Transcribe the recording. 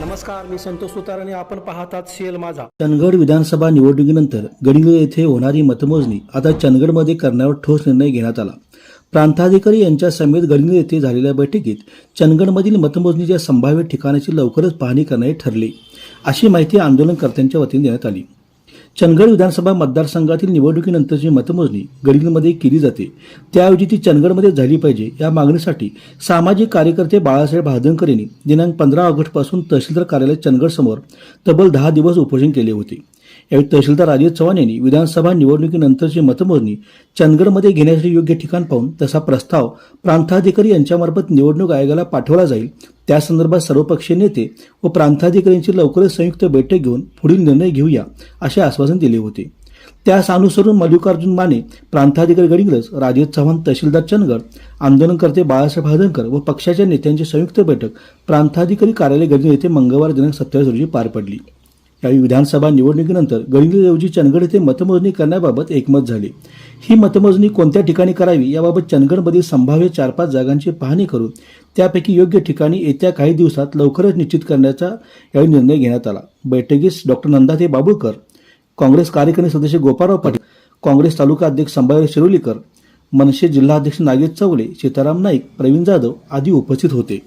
नमस्कार मी संतोष सुतार आणि आपण पाहतात सीएल माझा. चंदगड विधानसभा निवडणुकीनंतर गडिंग्लज येथे होणारी मतमोजणी आता चंदगडमध्ये करण्यावर ठोस निर्णय घेण्यात आला. प्रांताधिकारी यांच्या समेत गडिंग्लज येथे झालेल्या बैठकीत चंदगडमधील मतमोजणीच्या संभाव्य ठिकाणाची लवकरच पाहणी करण्याचे ठरले. अशी माहिती आंदोलनकर्त्यांच्या वतीने देण्यात आली. चंदगड विधानसभा मतदारसंघातील निवडणुकीनंतरची मतमोजणी गडिंगमध्ये केली जाते. त्याऐवजी ती चंदगडमध्ये झाली पाहिजे या मागणीसाठी सामाजिक कार्यकर्ते बाळासाहेब हार्दनकर यांनी दिनांक पंधरा ऑगस्टपासून तहसीलदार कार्यालय चंदगडसमोर तब्बल दहा दिवस उपोषण केले होते. यावेळी तहसीलदार राजेश चव्हाण यांनी विधानसभा निवडणुकीनंतरची मतमोजणी चंदगडमध्ये घेण्यासाठी योग्य ठिकाण पाहून तसा प्रस्ताव प्रांताधिकारी यांच्यामार्फत निवडणूक आयोगाला पाठवला जाईल त्यासंदर्भात सर्वपक्षीय नेते व प्रांताधिकाऱ्यांची लवकरच संयुक्त बैठक घेऊन पुढील निर्णय घेऊया असे आश्वासन दिले होते. त्यास अनुसरून मल्लिकार्जुन माने प्रांताधिकारी गडिंग्रज राजेश चव्हाण तहसीलदार चंदगड आंदोलनकर्ते बाळासाहेब हादनकर व पक्षाच्या नेत्यांची संयुक्त बैठक प्रांताधिकारी कार्यालय गडिंग येथे मंगळवार दिनांक सत्तावीस रोजी पार पडली. यावेळी विधानसभा निवडणुकीनंतर गडिंग्लजऐवजी चंदगड येथे मतमोजणी करण्याबाबत एकमत झाले. ही मतमोजणी कोणत्या ठिकाणी करावी याबाबत चंदगडमधील संभाव्य चार पाच जागांची पाहणी करून त्यापैकी योग्य ठिकाणी येत्या काही दिवसात लवकरच निश्चित करण्याचा यावेळी निर्णय घेण्यात आला. बैठकीस डॉक्टर नंदाते बाबुळकर काँग्रेस कार्यकारिणी सदस्य गोपाळराव पाटील काँग्रेस तालुका अध्यक्ष संभाजी शिरोलीकर मनसे जिल्हाध्यक्ष नागेश चवले सीताराम नाईक प्रवीण जाधव आदी उपस्थित होते.